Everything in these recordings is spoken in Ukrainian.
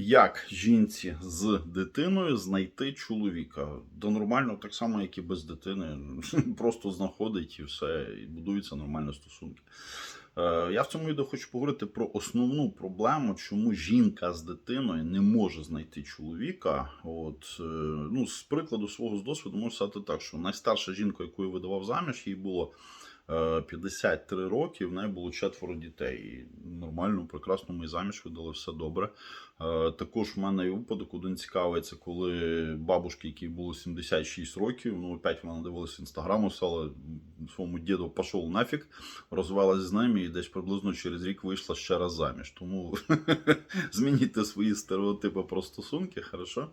Як жінці з дитиною знайти чоловіка? До нормально, так само, як і без дитини. Просто знаходить і все, і будуються нормальні стосунки. Е, Я в цьому відео хочу поговорити про основну проблему, чому жінка з дитиною не може знайти чоловіка. От, е, ну, з прикладу свого з досвіду можу сказати так, що найстарша жінка, яку я видавав заміж, їй було 53 роки, в неї було четверо дітей. І нормально, прекрасно, ми заміж видали, все добре. Е, Також в мене є випадок, один цікавий, це коли бабушки, якій було 76 років, ну опять вона дивилася інстаграму, сказала своєму діду пішов нафіг, розвелась з ними і десь приблизно через рік вийшла ще раз заміж. Тому змініть свої стереотипи про стосунки, хорошо?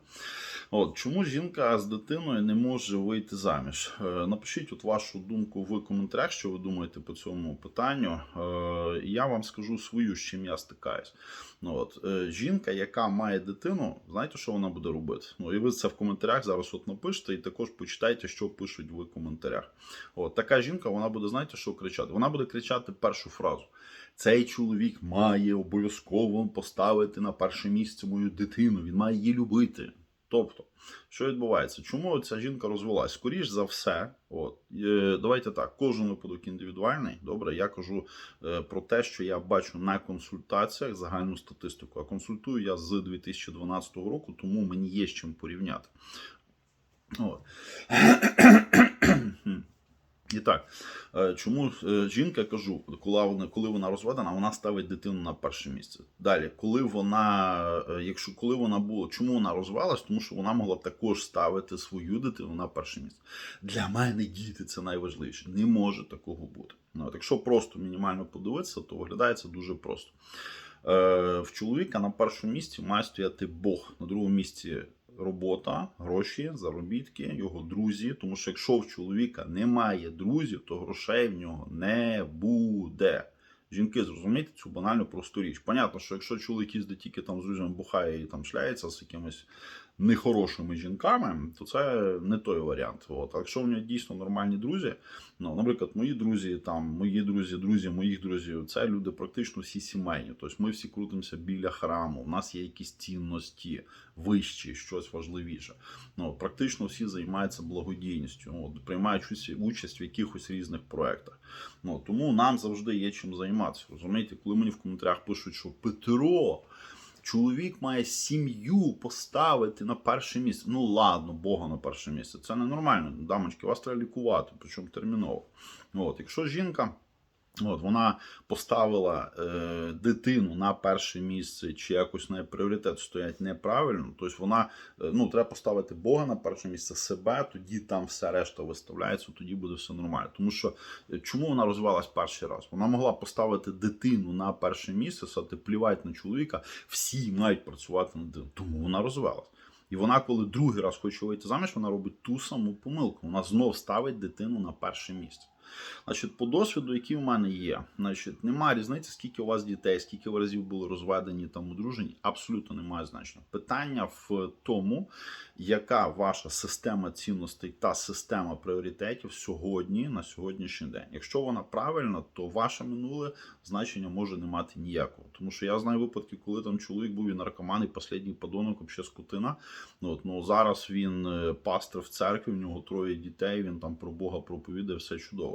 От, чому жінка з дитиною не може вийти заміж? Е, Напишіть от вашу думку в коментарях, що ви думаєте по цьому питанню. Е, Я вам скажу свою, з чим я стикаюсь. Ну, от, е, жінка, яка має дитину, знаєте, що вона буде робити? Ну, і ви це в коментарях зараз от напишете, і також почитайте, що пишуть в коментарях. От, така жінка, вона буде, знаєте, що кричати? Вона буде кричати першу фразу. Цей чоловік має обов'язково поставити на перше місце мою дитину, він має її любити. Тобто, що відбувається? Чому ця жінка розвелась? Скоріш за все, от е, давайте так, кожен випадок індивідуальний. Добре, я кажу е, про те, що я бачу на консультаціях загальну статистику. А консультую я з 2012 року, тому мені є з чим порівняти. От. І так, е, чому е, жінка кажу, коли вона, розведена, вона ставить дитину на перше місце. Далі, коли вона, е, якщо коли вона була, чому вона розвелась? Тому що вона могла також ставити свою дитину на перше місце. Для мене діти це найважливіше. Не може такого бути. Ну, якщо просто мінімально подивитися, то виглядає це дуже просто. В чоловіка на першому місці має стояти Бог, на другому місці робота, гроші, заробітки, його друзі. Тому що якщо в чоловіка немає друзів, то грошей в нього не буде. Жінки, зрозумійте цю банальну просту річ. Понятно, що якщо чоловік їздить тільки там з друзями бухає і там шляється з якимись нехорошими жінками, то це не той варіант. От. А якщо в нього дійсно нормальні друзі, ну, наприклад, мої друзі, там, мої друзі, друзі моїх друзів, це люди практично всі сімейні. Тобто ми всі крутимося біля храму, у нас є якісь цінності вищі, щось важливіше. Ну, практично всі займаються благодійністю, ну, приймають участь в якихось різних проєктах. Ну, тому нам завжди є чим займатися. Розумієте, коли мені в коментарях пишуть, що Петро. Чоловік має сім'ю поставити на перше місце. Ну ладно, Бога на перше місце. Це ненормально. Дамочки, вас треба лікувати, причому терміново. От, якщо жінка. От, вона поставила е, дитину на перше місце, чи якось на пріоритет стоять неправильно. Тобто вона е, ну, треба поставити Бога на перше місце себе, тоді там все решта виставляється, тоді буде все нормально. Тому що е, чому вона розвивалась перший раз? Вона могла поставити дитину на перше місце, сказати, плівать на чоловіка, всі мають працювати над дитиною. Тому вона розвивалась. І вона, коли другий раз хоче вийти заміж, вона робить ту саму помилку. Вона знов ставить дитину на перше місце. Значить, по досвіду, який в мене є, значить, немає різниці, скільки у вас дітей, скільки разів були розведені там одружені, абсолютно немає значення. Питання в тому, яка ваша система цінностей та система пріоритетів сьогодні на сьогоднішній день. Якщо вона правильна, то ваше минуле значення може не мати ніякого. Тому що я знаю випадки, коли там чоловік був і наркоман, і останній подонок, взагалі скотина. Ну, от, ну, зараз він е, пастор в церкві, в нього троє дітей, він там про Бога проповідає, все чудово.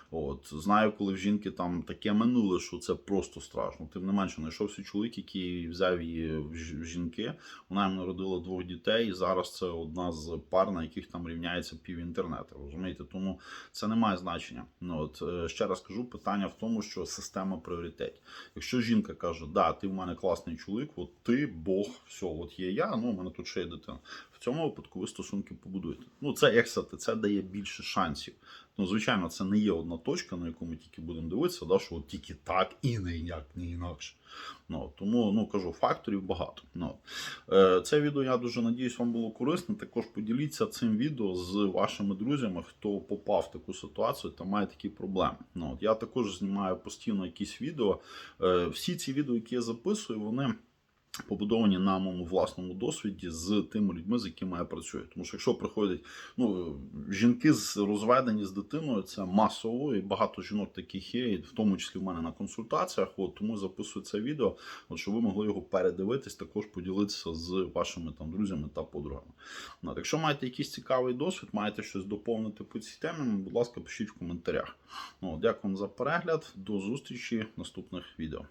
От знаю, коли в жінки там таке минуле, що це просто страшно. Тим не менше, знайшовся чоловік, який взяв її в жінки. Вона йому народила двох дітей, і зараз це одна з пар, на яких там рівняється пів інтернету. Розумієте, тому це не має значення. Ну от е, ще раз кажу, питання в тому, що система пріоритетів. Якщо жінка каже, да, ти в мене класний чоловік, от ти Бог, все, от є я, ну у мене тут ще є дитина. В цьому випадку ви стосунки побудуєте. Ну це як сказати, це дає більше шансів. Ну, звичайно, це не є одна точка, на яку ми тільки будемо дивитися, да, що от тільки так і не як, не інакше. Ну, тому ну, кажу, факторів багато. Ну, е, це відео, я дуже надіюсь, вам було корисне. Також поділіться цим відео з вашими друзями, хто попав в таку ситуацію та має такі проблеми. Ну, от, я також знімаю постійно якісь відео. Е, всі ці відео, які я записую, вони. Побудовані на моєму власному досвіді з тими людьми, з якими я працюю. Тому що якщо приходять ну, жінки з розведені з дитиною, це масово, і багато жінок таких є, і в тому числі в мене на консультаціях. От тому записую це відео, от, щоб ви могли його передивитись, також поділитися з вашими там друзями та подругами. От, якщо маєте якийсь цікавий досвід, маєте щось доповнити по цій темі, будь ласка, пишіть в коментарях. От, дякую за перегляд. До зустрічі в наступних відео.